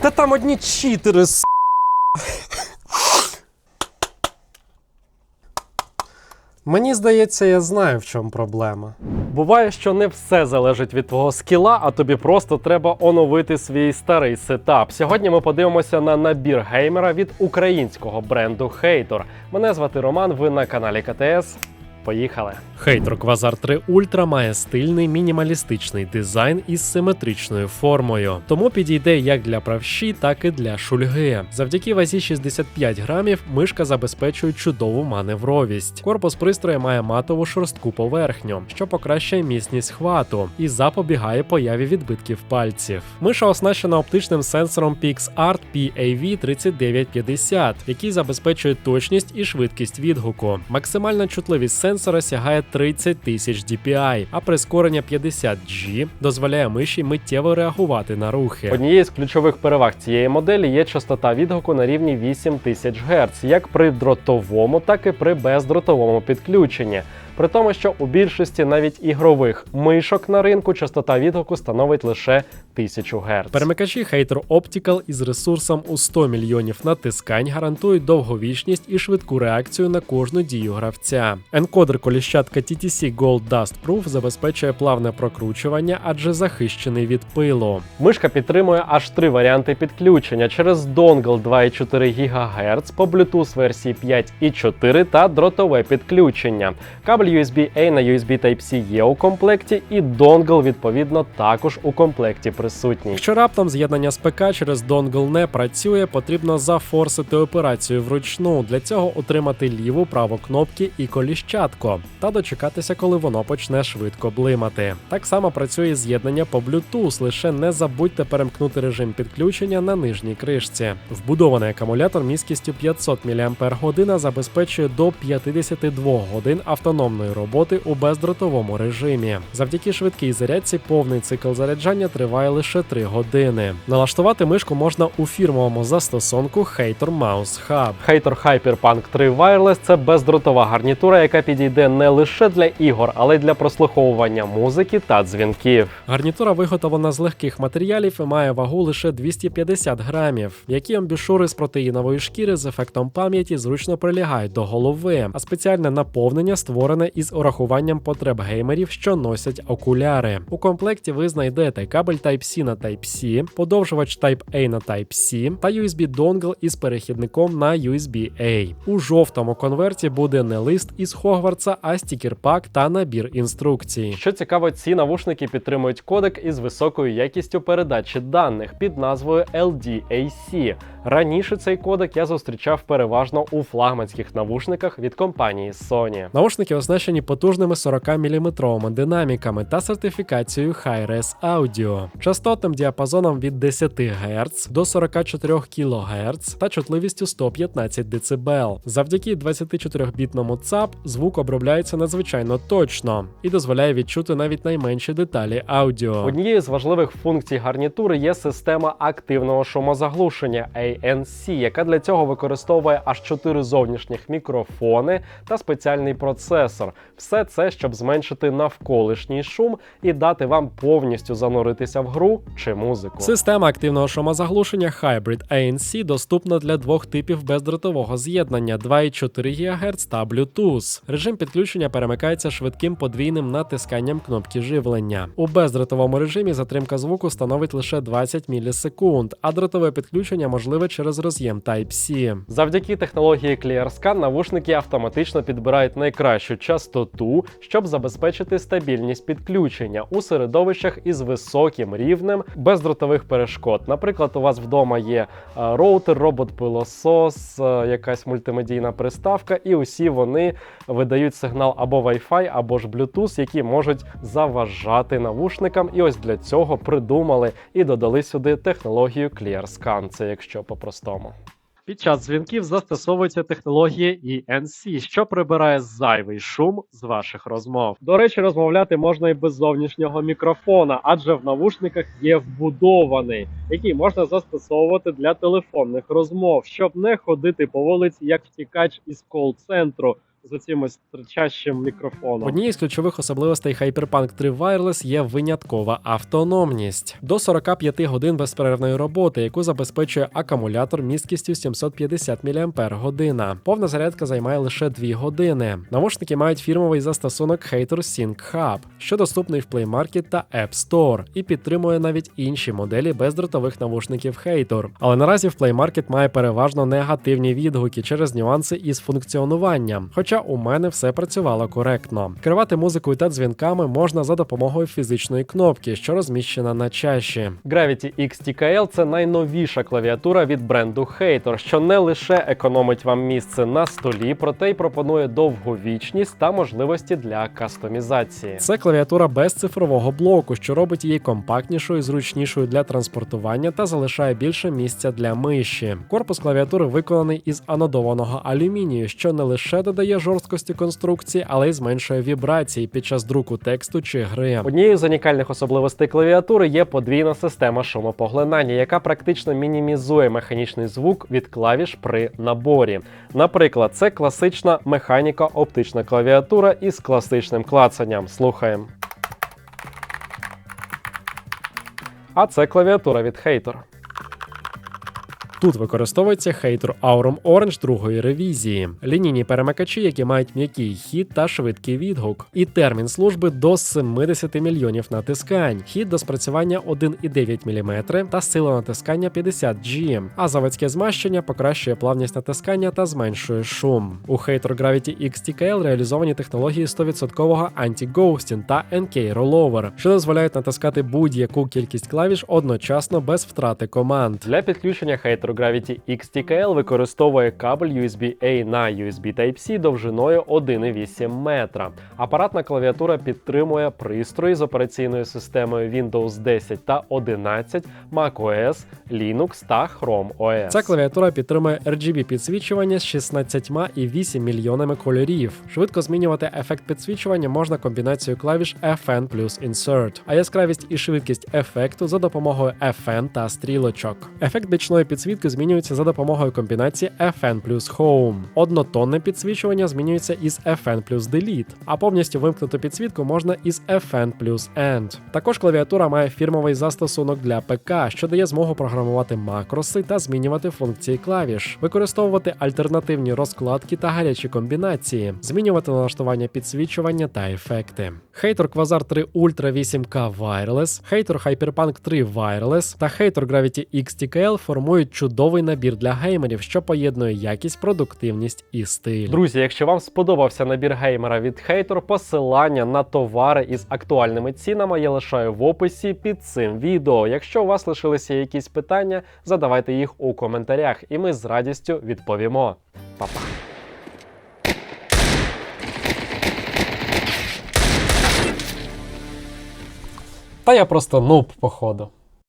Та там одні читери, с. Мені здається, я знаю, в чому проблема. Буває, що не все залежить від твого скіла, а тобі просто треба оновити свій старий сетап. Сьогодні ми подивимося на набір геймера від українського бренду Hater. Мене звати Роман. Ви на каналі КТС. Поїхали. Hater Quasar 3 Ultra має стильний мінімалістичний дизайн із симетричною формою, тому підійде як для правші, так і для шульги. Завдяки вазі 65 грамів мишка забезпечує чудову маневровість. Корпус пристрою має матову шорстку поверхню, що покращує міцність хвату і запобігає появі відбитків пальців. Миша оснащена оптичним сенсором PixArt PAV3950, який забезпечує точність і швидкість відгуку. Максимальна чутливість сенсора сягає 30 тисяч DPI, а прискорення 50G дозволяє миші миттєво реагувати на рухи. Однією з ключових переваг цієї моделі є частота відгуку на рівні 8000 Гц, як при дротовому, так і при бездротовому підключенні. При тому, що у більшості навіть ігрових мишок на ринку частота відгуку становить лише 1000 Гц. Перемикачі Hater Optical із ресурсом у 100 мільйонів натискань гарантують довговічність і швидку реакцію на кожну дію гравця. Енкодер коліщатка TTC Gold Dust Proof забезпечує плавне прокручування, адже захищений від пилу. Мишка підтримує аж три варіанти підключення через донгл 2,4 ГГц по Bluetooth версії 5.4 та дротове підключення. Кабель USB-A на USB Type-C є у комплекті, і донгл відповідно також у комплекті присутній. Якщо раптом з'єднання з ПК через донгл не працює, потрібно зафорсити операцію вручну. Для цього утримати ліву праву кнопки і коліщатко та дочекатися, коли воно почне швидко блимати. Так само працює з'єднання по Bluetooth, лише не забудьте перемкнути режим підключення на нижній кришці. Вбудований акумулятор міськістю 500 мАч забезпечує до 52 годин автономної роботи у бездротовому режимі. Завдяки швидкій зарядці повний цикл заряджання триває лише 3 години. Налаштувати мишку можна у фірмовому застосунку Hater Mouse Hub. Hater Hyperpunk 3 Wireless – це бездротова гарнітура, яка підійде не лише для ігор, але й для прослуховування музики та дзвінків. Гарнітура виготовлена з легких матеріалів і має вагу лише 250 грамів. Які амбішури з протеїнової шкіри з ефектом пам'яті зручно прилягають до голови, а спеціальне наповнення створене із урахуванням потреб геймерів, що носять окуляри. У комплекті ви знайдете кабель Type-C на Type-C, подовжувач Type-A на Type-C та USB донгл із перехідником на USB-A. У жовтому конверті буде не лист із Хогвартса, а стікер-пак та набір інструкцій. Що цікаво, ці навушники підтримують кодек із високою якістю передачі даних під назвою LDAC. Раніше цей кодек я зустрічав переважно у флагманських навушниках від компанії Sony. Наушники оснащені потужними 40-мм динаміками та сертифікацією Hi-Res Audio, частотним діапазоном від 10 Гц до 44 кГц та чутливістю 115 дБ. Завдяки 24-бітному ЦАП звук обробляється надзвичайно точно і дозволяє відчути навіть найменші деталі аудіо. Однією з важливих функцій гарнітури є система активного шумозаглушення ANC, яка для цього використовує аж 4 зовнішніх мікрофони та спеціальний процесор. Все це щоб зменшити навколишній шум і дати вам повністю зануритися в гру чи музику. Система активного шумозаглушення Hybrid ANC доступна для двох типів бездротового з'єднання 2,4 ГГц та Bluetooth. Режим підключення перемикається швидким подвійним натисканням кнопки живлення. У бездротовому режимі затримка звуку становить лише 20 мілісекунд, а дротове підключення можливе через роз'єм Type-C. Завдяки технології ClearScan навушники автоматично підбирають найкращу частоту, щоб забезпечити стабільність підключення у середовищах із високим рівнем бездротових перешкод. Наприклад, у вас вдома є е, роутер, робот-пилосос, е, якась мультимедійна приставка, і усі вони видають сигнал або Wi-Fi, або ж Bluetooth, які можуть заважати навушникам. І ось для цього придумали і додали сюди технологію ClearScan. Це якщо по-простому. Під час дзвінків застосовується технологія ENC, що прибирає зайвий шум з ваших розмов. До речі, розмовляти можна і без зовнішнього мікрофона, адже в навушниках є вбудований, який можна застосовувати для телефонних розмов, щоб не ходити по вулиці як втікач із кол-центру. З оцим ось тричащим мікрофоном. Однією з ключових особливостей Hyperpunk 3 Wireless є виняткова автономність до 45 годин безперервної роботи, яку забезпечує акумулятор місткістю 750 мАч. Повна зарядка займає лише 2 години. Навушники мають фірмовий застосунок Hater Sync Hub, що доступний в Play Market та App Store, і підтримує навіть інші моделі бездротових навушників Hater. Але наразі в Play Market має переважно негативні відгуки через нюанси із функціонуванням. Хоча у мене все працювало коректно. Керувати музикою та дзвінками можна за допомогою фізичної кнопки, що розміщена на чаші. Gravity X TKL – це найновіша клавіатура від бренду Hater, що не лише економить вам місце на столі, проте й пропонує довговічність та можливості для кастомізації. Це клавіатура без цифрового блоку, що робить її компактнішою, зручнішою для транспортування та залишає більше місця для миші. Корпус клавіатури виконаний із анодованого алюмінію, що не лише додає жорсткості конструкції, але й зменшує вібрації під час друку тексту чи гри. Однією з унікальних особливостей клавіатури є подвійна система шумопоглинання, яка практично мінімізує механічний звук від клавіш при наборі. Наприклад, це класична механіко-оптична клавіатура із класичним клацанням. Слухаємо. А це клавіатура від Hater. Тут використовується Hater Aurum Orange другої ревізії, лінійні перемикачі, які мають м'який хід та швидкий відгук, і термін служби до 70 мільйонів натискань, хід до спрацювання 1,9 мм та сила натискання 50 G, а заводське змащення покращує плавність натискання та зменшує шум. У Hater Gravity X TKL реалізовані технології 100% anti-ghosting та NK Rollover, що дозволяють натискати будь-яку кількість клавіш одночасно без втрати команд. Для підключення Hater Gravity X TKL використовує кабель USB-A на USB Type-C довжиною 1,8 метра. Апаратна клавіатура підтримує пристрої з операційною системою Windows 10 та 11, macOS, Linux та Chrome OS. Ця клавіатура підтримує RGB підсвічування з 16,8 мільйонами кольорів. Швидко змінювати ефект підсвічування можна комбінацією клавіш FN плюс Insert, а яскравість і швидкість ефекту за допомогою FN та стрілочок. Ефект бічної підсвітки змінюється за допомогою комбінації FN плюс Home. Однотонне підсвічування змінюється із FN плюс Delete, а повністю вимкнуту підсвітку можна із FN плюс End. Також клавіатура має фірмовий застосунок для ПК, що дає змогу програмувати макроси та змінювати функції клавіш, використовувати альтернативні розкладки та гарячі комбінації, змінювати налаштування підсвічування та ефекти. Hater Quasar 3 Ultra 8K Wireless, Hater Hyperpunk 3 Wireless та Hater Gravity X формують чудовий набір для геймерів, що поєднує якість, продуктивність і стиль. Друзі, якщо вам сподобався набір геймера від Hater, посилання на товари із актуальними цінами я лишаю в описі під цим відео. Якщо у вас лишилися якісь питання, задавайте їх у коментарях, і ми з радістю відповімо. Па-па! Та я просто нуб, походу.